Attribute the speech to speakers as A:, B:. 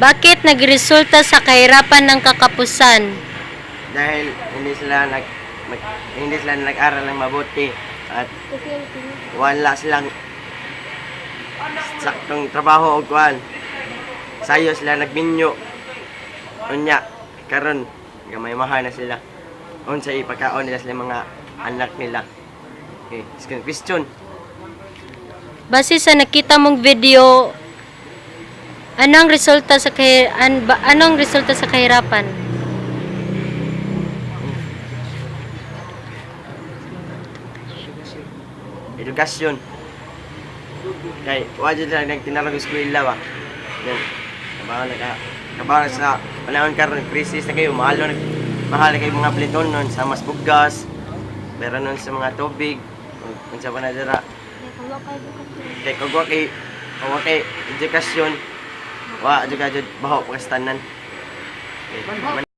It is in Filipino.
A: Bakit nagresulta sa kahirapan ng kakapusan?
B: Dahil hindi sila nag, mag, hindi sila nag-aral ng mabuti at wala silang saktong trabaho o kuan. Sayo sila nagminyo. Unya, karon gamay mahal na sila. Unsa ipakaon nila sila mga anak nila. Okay, second question.
A: Base sa nakita mong video, anong resulta sa kahi- an, ba, anong resulta sa kahirapan?
B: Edukasyon. Kay wala sila nagtinarog eskwela ba. Yan. Kabaw na ka. Kabaw na sa panahon karon krisis na kayo mahal na mahal na kayo mga pliton nun sa mas bugas. Meron nun sa mga tubig. Kung sa panadara. Kay kung wa kay kung wa kay edukasyon wa jud ka jud baho pagkastanan. Okay.